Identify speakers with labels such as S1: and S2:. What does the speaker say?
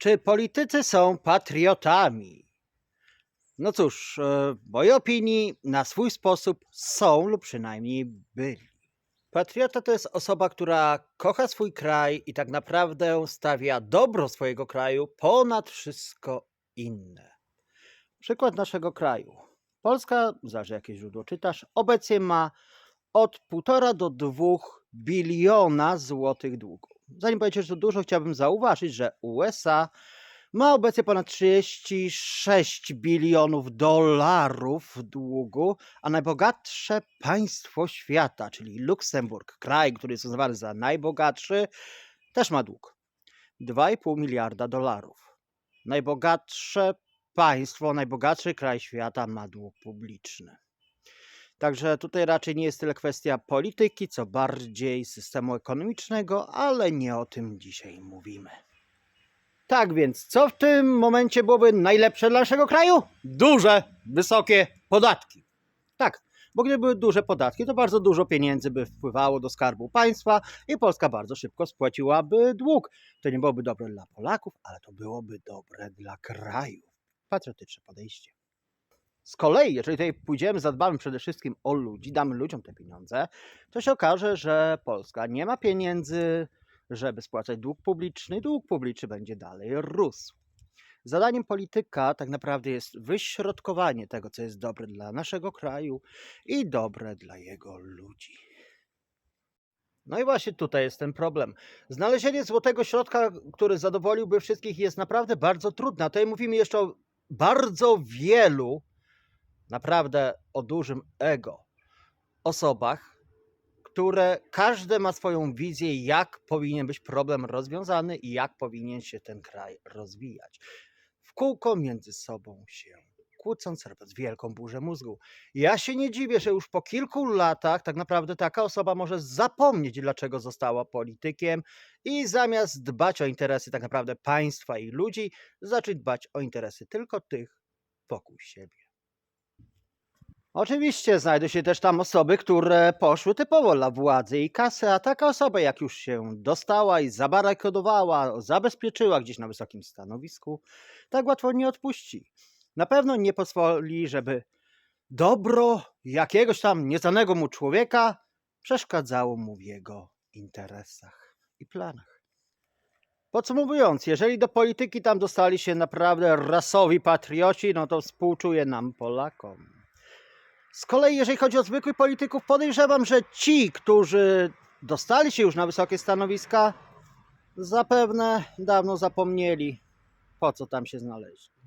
S1: Czy politycy są patriotami? No cóż, e, w mojej opinii na swój sposób są lub przynajmniej byli. Patriota to jest osoba, która kocha swój kraj i tak naprawdę stawia dobro swojego kraju ponad wszystko inne. Przykład naszego kraju. Polska, zależy jakie źródło czytasz, obecnie ma od 1,5 do 2 biliona złotych długu. Zanim powiedzieć, to dużo, chciałbym zauważyć, że USA ma obecnie ponad 36 bilionów dolarów długu, a najbogatsze państwo świata, czyli Luksemburg, kraj, który jest uznawany za najbogatszy, też ma dług. 2,5 miliarda dolarów. Najbogatsze państwo, najbogatszy kraj świata ma dług publiczny. Także tutaj raczej nie jest tyle kwestia polityki, co bardziej systemu ekonomicznego, ale nie o tym dzisiaj mówimy. Tak więc, co w tym momencie byłoby najlepsze dla naszego kraju? Duże, wysokie podatki. Tak, bo gdyby były duże podatki, to bardzo dużo pieniędzy by wpływało do skarbu państwa i Polska bardzo szybko spłaciłaby dług. To nie byłoby dobre dla Polaków, ale to byłoby dobre dla kraju. Patriotyczne podejście. Z kolei, jeżeli tutaj pójdziemy, zadbamy przede wszystkim o ludzi, damy ludziom te pieniądze, to się okaże, że Polska nie ma pieniędzy, żeby spłacać dług publiczny, i dług publiczny będzie dalej rósł. Zadaniem polityka tak naprawdę jest wyśrodkowanie tego, co jest dobre dla naszego kraju i dobre dla jego ludzi. No i właśnie tutaj jest ten problem. Znalezienie złotego środka, który zadowoliłby wszystkich, jest naprawdę bardzo trudne. A tutaj mówimy jeszcze o bardzo wielu, naprawdę o dużym ego osobach, które każde ma swoją wizję, jak powinien być problem rozwiązany i jak powinien się ten kraj rozwijać. W kółko między sobą się kłócąc, robiąc wielką burzę mózgu. Ja się nie dziwię, że już po kilku latach tak naprawdę taka osoba może zapomnieć, dlaczego została politykiem i zamiast dbać o interesy tak naprawdę państwa i ludzi, zacząć dbać o interesy tylko tych wokół siebie. Oczywiście znajdą się też tam osoby, które poszły typowo dla władzy i kasy, a taka osoba jak już się dostała i zabarakodowała, zabezpieczyła gdzieś na wysokim stanowisku, tak łatwo nie odpuści. Na pewno nie pozwoli, żeby dobro jakiegoś tam nieznanego mu człowieka przeszkadzało mu w jego interesach i planach. Podsumowując, jeżeli do polityki tam dostali się naprawdę rasowi patrioci, no to współczuję nam Polakom. Z kolei, jeżeli chodzi o zwykłych polityków, podejrzewam, że ci, którzy dostali się już na wysokie stanowiska, zapewne dawno zapomnieli, po co tam się znaleźli.